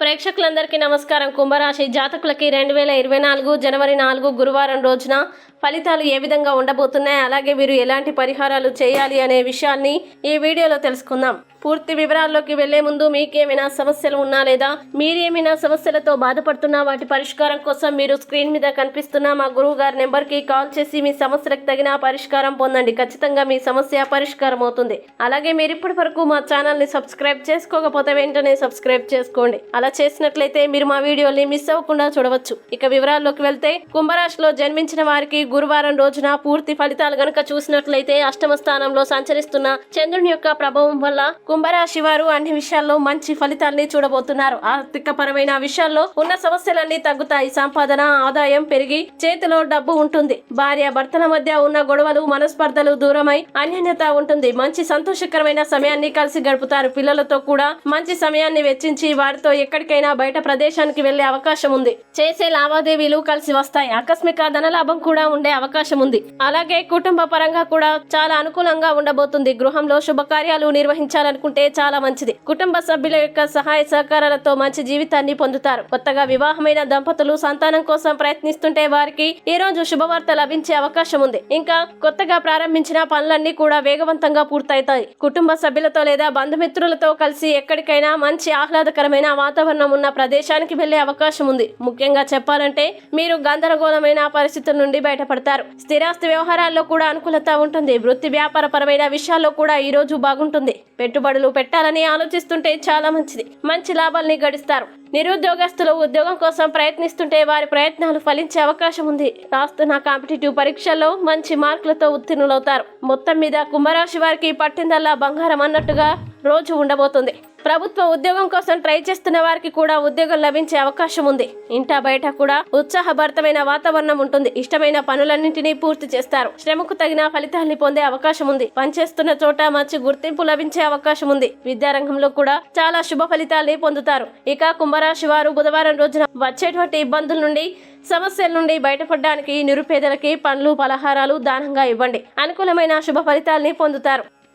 ప్రేక్షకులందరికీ నమస్కారం. కుంభరాశి జాతకులకి రెండు వేల ఇరవై నాలుగు జనవరి నాలుగు గురువారం రోజున ఫలితాలు ఏ విధంగా ఉండబోతున్నాయి అలాగే వీరు ఎలాంటి పరిహారాలు చేయాలి అనే విషయాన్ని ఈ వీడియోలో తెలుసుకుందాం. పూర్తి వివరాల్లోకి వెళ్ళే ముందు మీకేమైనా సమస్యలు ఉన్నా లేదా మీరేమైనా సమస్యలతో బాధపడుతున్నా వాటి పరిష్కారం కోసం మీరు స్క్రీన్ మీద కనిపిస్తున్న మా గురువు గారి నెంబర్కి కాల్ చేసి మీ సమస్యలకు తగిన పరిష్కారం పొందండి. ఖచ్చితంగా మీ సమస్య పరిష్కారం అవుతుంది. అలాగే మీరు ఇప్పటి వరకు మా ఛానల్ని సబ్స్క్రైబ్ చేసుకోకపోతే వెంటనే సబ్స్క్రైబ్ చేసుకోండి. అలా చేసినట్లయితే మీరు మా వీడియోని మిస్ అవ్వకుండా చూడవచ్చు. ఇక వివరాల్లోకి వెళ్తే కుంభరాశిలో జన్మించిన వారికి గురువారం రోజున పూర్తి ఫలితాలు గనుక చూసినట్లయితే అష్టమ స్థానంలో సంచరిస్తున్న చంద్రుని యొక్క ప్రభావం వల్ల కుంభరాశి వారు అన్ని విషయాల్లో మంచి ఫలితాల్ని చూడబోతున్నారు. ఆర్థికపరమైన విషయాల్లో ఉన్న సమస్యలన్నీ తగ్గుతాయి. సంపాదన ఆదాయం పెరిగి చేతిలో డబ్బు ఉంటుంది. భార్య భర్తల మధ్య ఉన్న గొడవలు మనస్పర్ధలు దూరమై అన్యోన్యత ఉంటుంది. మంచి సంతోషకరమైన సమయాన్ని కలిసి గడుపుతారు. పిల్లలతో కూడా మంచి సమయాన్ని వెచ్చించి వారితో ఎక్కడికైనా బయట ప్రదేశానికి వెళ్ళే అవకాశం ఉంది. చేసే లావాదేవీలు కలిసి వస్తాయి. ఆకస్మిక ధనలాభం కూడా ఉండే అవకాశం ఉంది. అలాగే కుటుంబ పరంగా కూడా చాలా అనుకూలంగా ఉండబోతుంది. గృహంలో శుభకార్యాలు నిర్వహించాలనుకుంటే చాలా మంచిది. కుటుంబ సభ్యుల యొక్క సహాయ సహకారాలతో మంచి జీవితాన్ని పొందుతారు. కొత్తగా వివాహమైన దంపతులు సంతానం కోసం ప్రయత్నిస్తుంటే వారికి ఈ రోజు శుభవార్త లభించే అవకాశం ఉంది. ఇంకా కొత్తగా ప్రారంభించిన పనులన్నీ కూడా వేగవంతంగా పూర్తవుతాయి. కుటుంబ సభ్యులతో లేదా బంధుమిత్రులతో కలిసి ఎక్కడికైనా మంచి ఆహ్లాదకరమైన వాతావరణం ఉన్న ప్రదేశానికి వెళ్ళే అవకాశం ఉంది. ముఖ్యంగా చెప్పాలంటే మీరు గందరగోళమైన పరిస్థితుల నుండి బయట బయటపడతారు స్థిరాస్తి వ్యవహారాల్లో కూడా అనుకూలత ఉంటుంది. వృత్తి వ్యాపార పరమైన విషయాల్లో కూడా ఈ రోజు బాగుంటుంది. పెట్టుబడులు పెట్టాలని ఆలోచిస్తుంటే చాలా మంచిది. మంచి లాభాల్ని గడిస్తారు. నిరుద్యోగస్తులు ఉద్యోగం కోసం ప్రయత్నిస్తుంటే వారి ప్రయత్నాలు ఫలించే అవకాశం ఉంది. రాస్తున్న కాంపిటేటివ్ పరీక్షల్లో మంచి మార్కులతో ఉత్తీర్ణులవుతారు. మొత్తం మీద కుంభరాశి వారికి పట్టిందల్లా బంగారం అన్నట్టుగా రోజు ఉండబోతుంది. ప్రభుత్వ ఉద్యోగం కోసం ట్రై చేస్తున్న వారికి కూడా ఉద్యోగం లభించే అవకాశం ఉంది. ఇంటా బయట కూడా ఉత్సాహభరితమైన వాతావరణం ఉంటుంది. ఇష్టమైన పనులన్నింటినీ పూర్తి చేస్తారు. శ్రమకు తగిన ఫలితాల్ని పొందే అవకాశం ఉంది. పనిచేస్తున్న చోట మంచి గుర్తింపు లభించే అవకాశం ఉంది. విద్యారంగంలో కూడా చాలా శుభ ఫలితాల్ని పొందుతారు. ఇక కుంభరాశి వారు బుధవారం రోజున వచ్చేటువంటి ఇబ్బందుల నుండి సమస్యల నుండి బయటపడడానికి నిరుపేదలకి పండ్లు పలహారాలు దానంగా ఇవ్వండి. అనుకూలమైన శుభ ఫలితాల్ని పొందుతారు.